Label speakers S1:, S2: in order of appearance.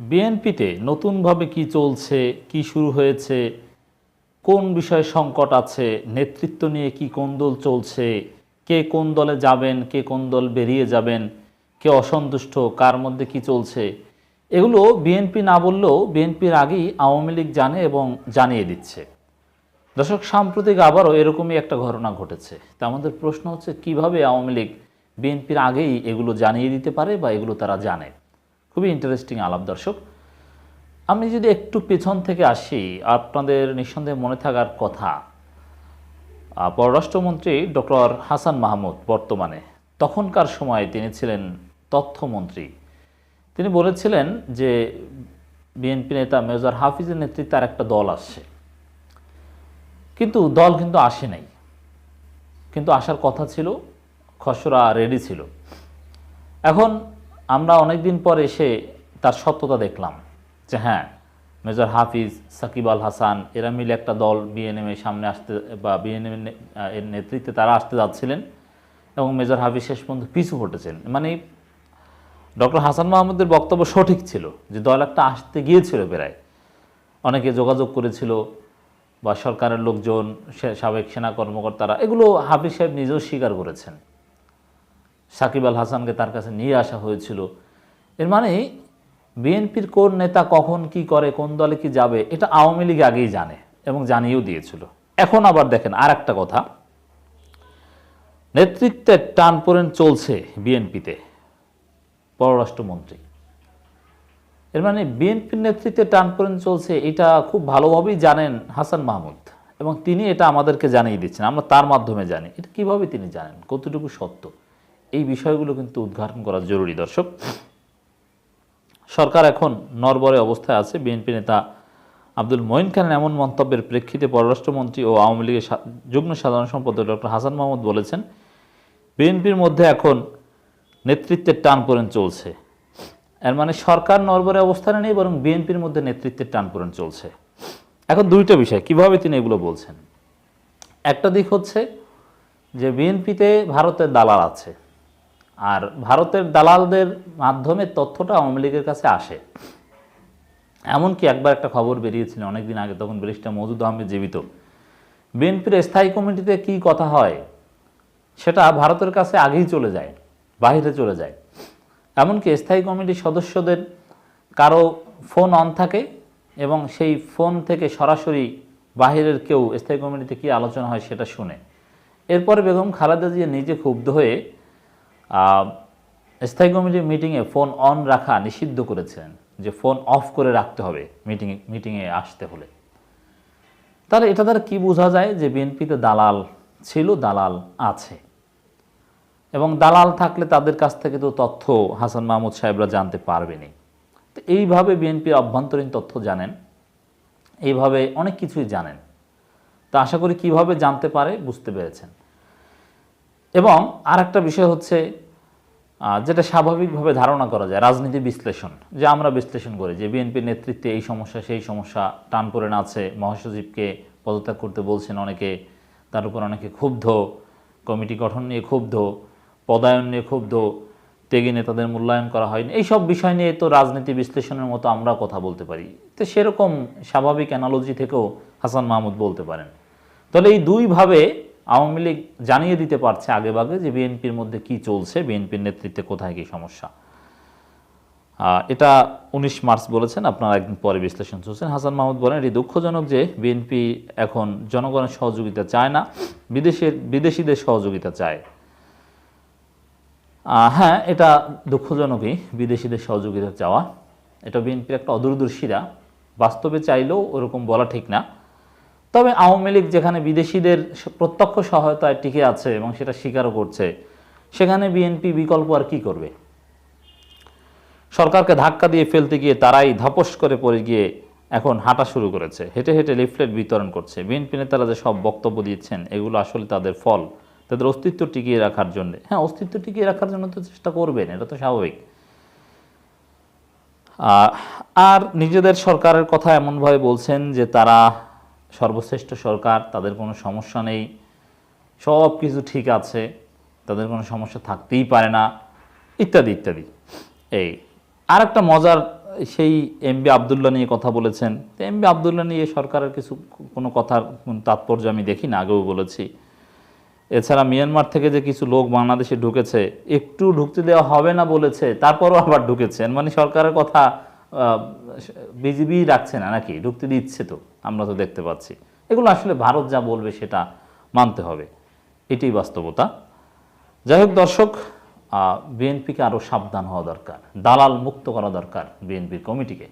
S1: বিএনপিতে নতুনভাবে কি চলছে, কি শুরু হয়েছে, কোন বিষয়ে সংকট আছে, নেতৃত্ব নিয়ে কি কোন দল চলছে, কে কোন দলে যাবেন, কে কোন দল বেরিয়ে যাবেন, কে অসন্তুষ্ট, কার মধ্যে কি চলছে, এগুলো বিএনপি না বললেও বিএনপির আগেই আওয়ামী লীগ জানে এবং জানিয়ে দিচ্ছে। দর্শক, সাম্প্রতিক আবারও এরকমই একটা ঘটনা ঘটেছে। তা আমাদের প্রশ্ন হচ্ছে, কীভাবে আওয়ামী লীগ বিএনপির আগেই এগুলো জানিয়ে দিতে পারে বা এগুলো তারা জানে? খুবই ইন্টারেস্টিং আলাপ দর্শক। আমি যদি একটু পেছন থেকে আসি, আপনাদের নিঃসন্দেহে মনে থাকার কথা পররাষ্ট্রমন্ত্রী ডক্টর হাসান মাহমুদ বর্তমানে, তখনকার সময়ে তিনি ছিলেন তথ্যমন্ত্রী। তিনি বলেছিলেন যে বিএনপি নেতা মেজর হাফিজের নেতৃত্বে আর একটা দল আসছে। কিন্তু দল কিন্তু আসে নাই। কিন্তু আসার কথা ছিল, খসড়া রেডি ছিল। এখন আমরা অনেক দিন পর এসে তার সত্যতা দেখলাম যে হ্যাঁ মেজর হাফিজ, সাকিব আল হাসান, এরা মিলে একটা দল বিএনএম সামনে আসতে বা বিএনএম এর নেতৃত্বে তারা আসতে যাচ্ছিলেন এবং মেজর হাফিজ শেষ পর্যন্ত পিছু হটেছেন। মানে ডক্টর হাসান মাহমুদের বক্তব্য সঠিক ছিল যে দল একটা আসতে গিয়েছিল প্রায় অনেকে যোগাযোগ করেছিল বা সরকারের লোকজন সাবেক সেনা কর্মকর্তারা, এগুলো হাফিজ সাহেব নিজেও স্বীকার করেছেন। সাকিব আল হাসানকে তার কাছে নিয়ে আসা হয়েছিল। এর মানে বিএনপির কোন নেতা কখন কি করে, কোন দলে কি যাবে, এটা আওয়ামী লীগ আগেই জানে এবং জানিয়েও দিয়েছিল। এখন আবার দেখেন আর একটা কথা। নেতৃত্বের টান পড়েন চলছে বিএনপিতে, পররাষ্ট্রমন্ত্রী। এর মানে বিএনপির নেতৃত্বে টান পড়েন চলছে, এটা খুব ভালোভাবেই জানেন হাসান মাহমুদ। এবং তিনি এটা আমাদেরকে জানিয়ে দিচ্ছেন, আমরা তার মাধ্যমে জানি। এটা কীভাবে তিনি জানেন? কতটুকু সত্য? এই বিষয়গুলো কিন্তু উদ্ঘাটন করা জরুরি, দর্শক। সরকার এখন নরবরে অবস্থায় আছে। বিএনপি নেতা আব্দুল মঈন খানের এমন মন্তব্যের প্রেক্ষিতে পররাষ্ট্রমন্ত্রী ও আওয়ামী লীগের যুগ্ম সাধারণ সম্পাদক ডক্টর হাসান মাহমুদ বলেছেন, বিএনপির মধ্যে এখন নেতৃত্বের টান পড়েন চলছে। এর মানে সরকার নরবরে অবস্থানে নেই, বরং বিএনপির মধ্যে নেতৃত্বের টান পড়েন চলছে। এখন দুইটা বিষয়, কীভাবে তিনি এগুলো বলছেন? একটা দিক হচ্ছে যে বিএনপিতে ভারতের দালাল আছে। আর ভারতের দালালদের মাধ্যমে তথ্যটা আওয়ামী লীগের কাছে আসে। এমনকি একবার একটা খবর বেরিয়েছিল অনেকদিন আগে, তখন ব্যারিস্টার মজুদ আহমেদ জীবিত। বিএনপির স্থায়ী কমিটিতে কি কথা হয়, সেটা ভারতের কাছে আগেই চলে যায় বাইরে চলে যায়। এমনকি স্থায়ী কমিটির সদস্যদের কারও ফোন অন থাকে এবং সেই ফোন থেকে সরাসরি বাহিরের কেউ স্থায়ী কমিটিতে কী আলোচনা হয় সেটা শুনে। এরপরে বেগম খালেদা জিয়া নিজে ক্ষুব্ধ হয়ে স্থায়ী কমিটির মিটিংয়ে ফোন অন রাখা নিষিদ্ধ করেছেন যে ফোন অফ করে রাখতে হবে মিটিং মিটিংয়ে আসতে হলে। তাহলে এটা দ্বারা কী বোঝা যায় যে বিএনপিতে দালাল ছিল, দালাল আছে? এবং দালাল থাকলে তাদের কাছ থেকে তো তথ্য হাসান মাহমুদ সাহেবরা জানতে পারবেনই। তো এইভাবে বিএনপির অভ্যন্তরীণ তথ্য জানেন, এইভাবে অনেক কিছুই জানেন। তো আশা করি কীভাবে জানতে পারে বুঝতে পেরেছেন। এবং আর একটা বিষয় হচ্ছে যেটা স্বাভাবিকভাবে ধারণা করা যায়, রাজনীতি বিশ্লেষণ। যে আমরা বিশ্লেষণ করি, যে বিএনপির নেতৃত্বে এই সমস্যা, সেই সমস্যা টান পড়ে আছে। মহাসচিবকে পদত্যাগ করতে বলছেন অনেকে, তার উপর অনেকে ক্ষুব্ধ, কমিটি গঠন নিয়ে ক্ষুব্ধ, পদায়ন নিয়ে ক্ষুব্ধ, ত্যাগী নেতাদের মূল্যায়ন করা হয়নি। এইসব বিষয় নিয়ে তো রাজনীতি বিশ্লেষণের মতো আমরা কথা বলতে পারি। তো সেরকম স্বাভাবিক অ্যানালজি থেকেও হাসান মাহমুদ বলতে পারেন। তাহলে এই দুইভাবে আওয়ামী লীগ জানিয়ে দিতে পারছে আগেভাগে যে বিএনপির মধ্যে কি চলছে, বিএনপির নেতৃত্বে কোথায় কি সমস্যা। এটা উনিশ মার্চ বলেছেন, আপনারা একদিন পরে বিশ্লেষণ শুনছেন। হাসান মাহমুদ বলেন, এটি দুঃখজনক যে বিএনপি এখন জনগণের সহযোগিতা চায় না, বিদেশের, বিদেশিদের সহযোগিতা চায়। হ্যাঁ এটা দুঃখজনকই, বিদেশিদের সহযোগিতা চাওয়া। এটা বিএনপির একটা অদূরদর্শীরা, বাস্তবে চাইলেও ওরকম বলা ঠিক না। তবে আওয়ামী লীগ যেখানে বিদেশিদের প্রত্যক্ষ সহায়তায় টিকে আছে এবং সেটা স্বীকারও করছে, সেখানে বিএনপি বিকল্প আর কি করবে? সরকারকে ধাক্কা দিয়ে ফেলতে গিয়ে তারাই ধপস করে পড়ে গিয়ে এখন হাঁটা শুরু করেছে, হেঁটে হেঁটে লিফলেট বিতরণ করছে। বিএনপি নেতারা যে সব বক্তব্য দিচ্ছেন, এগুলো আসলে তাদের ফল। তাদের অস্তিত্ব টিকিয়ে রাখার জন্য। হ্যাঁ অস্তিত্ব টিকিয়ে রাখার জন্য তো চেষ্টা করবেন, এটা তো স্বাভাবিক। আর নিজেদের সরকারের কথা এমনভাবে বলছেন যে তারা সর্বশ্রেষ্ঠ সরকার, তাদের কোনো সমস্যা নেই। সব কিছু ঠিক আছে, তাদের কোনো সমস্যা থাকতেই পারে না, ইত্যাদি ইত্যাদি। এই আর একটা মজার, সেই এমবি আবদুল্লাহ নিয়ে কথা বলেছেন। তো এমবি আবদুল্লাহ নিয়ে সরকারের কিছু কোনো কথার তাৎপর্য আমি দেখি না, আগেও বলেছি। এছাড়া মিয়ানমার থেকে যে কিছু লোক বাংলাদেশে ঢুকেছে, একটু ঢুকতে দেওয়া হবে না বলেছে, তারপরও আবার ঢুকেছেন মানে সরকারের কথা বিজিবি রাখছে না নাকি? ঢুকতে দিচ্ছে তো, আমরা তো দেখতে পাচ্ছি। এগুলো আসলে ভারত যা বলবে সেটা মানতে হবে। এটাই বাস্তবতা। যাই হোক দর্শক বিএনপিকে আরও সাবধান হওয়া দরকার, দালাল মুক্ত করা দরকার বিএনপির কমিটিকে।